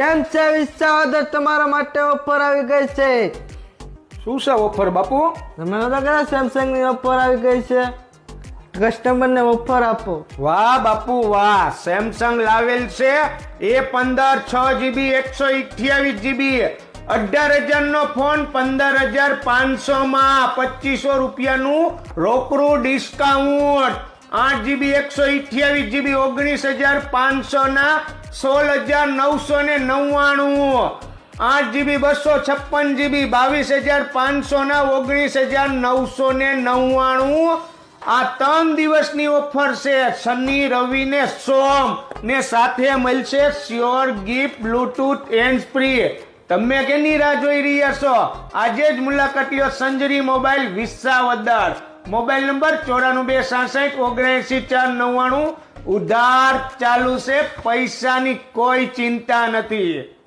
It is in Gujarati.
કેમ છે વિસાવદર તમારા માટે ઓફર આવી ગઈ છે. શું છે ઓફર બાપુ? તમે નતા કહેતા સેમસંગની ઓફર આવી ગઈ છે? કસ્ટમર ને ઓફર આપો. વાહ બાપુ વાહ. સેમસંગ લાવેલ છે એ પંદર છ જીબી એકસો અઠ્યાવીસ જીબી અઢાર હજાર નો ફોન પંદર હજાર પાંચસો માં પચીસો રૂપિયાનું રોકડું ડિસ્કાઉન્ટ આઠ જીબી એકસો અઠ્યાવીસ જીબી ઓગણીસ હજાર પાંચસો ના સોળ હજાર નવસો ને નવ્વાણું. આઠ જીબી બસો છપ્પન જીબી બાવીસ હજાર પાંચસો ના ઓગણીસ હજાર નવસો ને નવ્વાણું. આ ત્રણ દિવસની ઓફર છે શનિ, રવિ ને સોમ. ને સાથે મળશે sure gift, bluetooth hand free. તમે કેની રાહ જોઈ રહ્યા છો? આજે જ મુલાકાત લ્યો Sanjari mobile Visavadar. Mobile number ચોરાણું બે સાસઠ ઓગણસી ચાર નવ્વાણું. ઉધાર ચાલુ છે, પૈસાની કોઈ ચિંતા નથી.